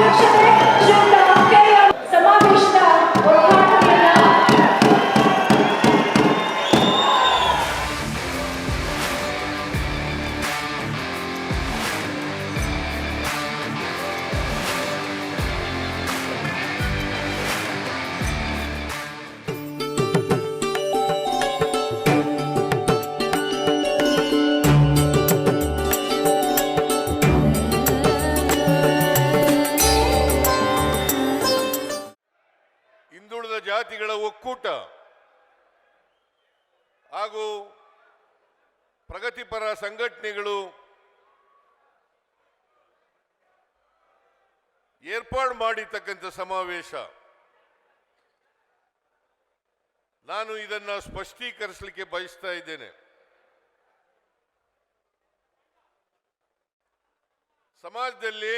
Thank you. ಜಾತಿಗಳ ಒಕ್ಕೂಟ ಹಾಗೂ ಪ್ರಗತಿಪರ ಸಂಘಟನೆಗಳು ಏರ್ಪಾಡು ಮಾಡಿರ್ತಕ್ಕಂಥ ಸಮಾವೇಶ. ನಾನು ಇದನ್ನು ಸ್ಪಷ್ಟೀಕರಿಸಲಿಕ್ಕೆ ಬಯಸ್ತಾ ಇದ್ದೇನೆ. ಸಮಾಜದಲ್ಲಿ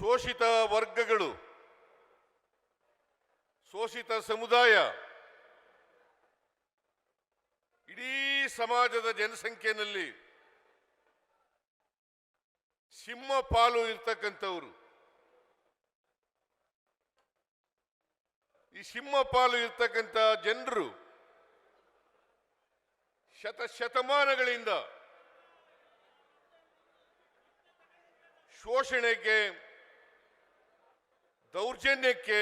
ಶೋಷಿತ ವರ್ಗಗಳು, ಶೋಷಿತ ಸಮುದಾಯ, ಇಡೀ ಸಮಾಜದ ಜನಸಂಖ್ಯೆಯಲ್ಲಿ ಸಿಂಹ ಪಾಲು ಇರ್ತಕ್ಕಂಥವರು. ಈ ಸಿಂಹ ಪಾಲು ಇರ್ತಕ್ಕಂಥ ಜನರು ಶತ ಶತಮಾನಗಳಿಂದ ಶೋಷಣೆಗೆ ದೌರ್ಜನ್ಯಕ್ಕೆ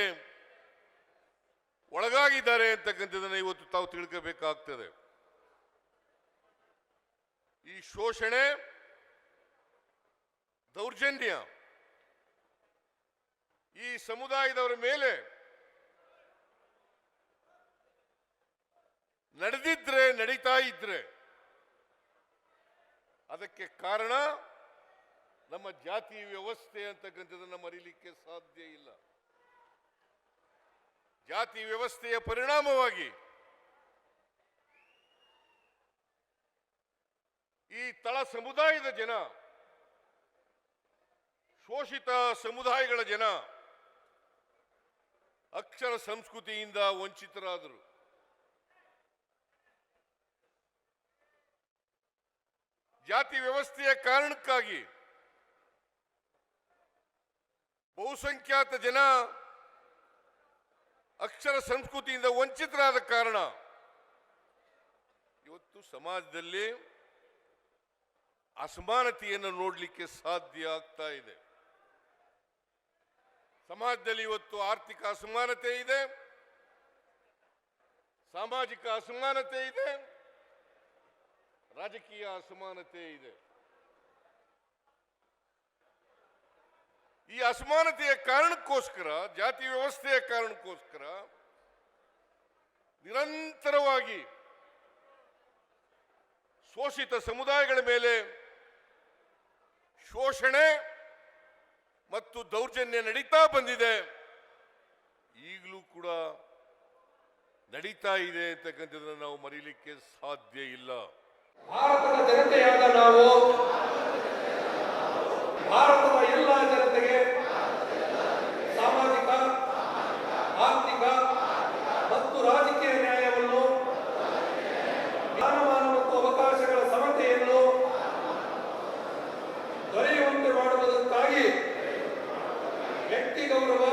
ಒಳಗಾಗಿದ್ದಾರೆ ಅಂತಕ್ಕಂಥದ್ದನ್ನು ಇವತ್ತು ತಾವು ತಿಳ್ಕೋಬೇಕಾಗ್ತದೆ. ಈ ಶೋಷಣೆ, ದೌರ್ಜನ್ಯ, ಈ ಸಮುದಾಯದವರ ಮೇಲೆ ನಡೆದಿದ್ರೆ, ನಡೀತಾ ಇದ್ರೆ ಅದಕ್ಕೆ ಕಾರಣ ನಮ್ಮ ಜಾತಿ ವ್ಯವಸ್ಥೆ ಅಂತಕ್ಕಂಥದ್ದನ್ನು ಮರೀಲಿಕ್ಕೆ ಸಾಧ್ಯ ಇಲ್ಲ. ಜಾತಿ ವ್ಯವಸ್ಥೆಯ ಪರಿಣಾಮವಾಗಿ ಈ ತಳ ಸಮುದಾಯದ ಜನ, ಶೋಷಿತ ಸಮುದಾಯಗಳ ಜನ ಅಕ್ಷರ ಸಂಸ್ಕೃತಿಯಿಂದ ವಂಚಿತರಾದರು. ಜಾತಿ ವ್ಯವಸ್ಥೆಯ ಕಾರಣಕ್ಕಾಗಿ ಬಹುಸಂಖ್ಯಾತ ಜನ ಅಕ್ಷರ ಸಂಸ್ಕೃತಿಯಿಂದ ವಂಚಿತರಾದ ಕಾರಣ ಇವತ್ತು ಸಮಾಜದಲ್ಲಿ ಅಸಮಾನತೆಯನ್ನು ನೋಡಲಿಕ್ಕೆ ಸಾಧ್ಯ ಆಗ್ತಾ ಇದೆ. ಸಮಾಜದಲ್ಲಿ ಇವತ್ತು ಆರ್ಥಿಕ ಅಸಮಾನತೆ ಇದೆ. ಸಾಮಾಜಿಕ ಅಸಮಾನತೆ ಇದೆ. ರಾಜಕೀಯ ಅಸಮಾನತೆ ಇದೆ. ಈ ಅಸಮಾನತೆಯ ಕಾರಣಕ್ಕೋಸ್ಕರ, ಜಾತಿ ವ್ಯವಸ್ಥೆಯ ಕಾರಣಕ್ಕೋಸ್ಕರ ನಿರಂತರವಾಗಿ ಶೋಷಿತ ಸಮುದಾಯಗಳ ಮೇಲೆ ಶೋಷಣೆ ಮತ್ತು ದೌರ್ಜನ್ಯ ನಡೀತಾ ಬಂದಿದೆ. ಈಗಲೂ ಕೂಡ ನಡೀತಾ ಇದೆ ಅಂತಕ್ಕಂಥದ್ದನ್ನು ನಾವು ಮರೀಲಿಕ್ಕೆ ಸಾಧ್ಯ ಇಲ್ಲ. ವ್ಯಕ್ತಿ ಗೌರವ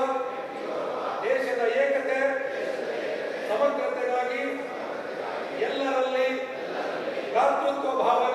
ದೇಶದ ಏಕತೆ ಸಮಗ್ರತೆಗಾಗಿ ಎಲ್ಲರಲ್ಲಿ ಭ್ರಾತೃತ್ವ ಭಾವನೆಯನ್ನು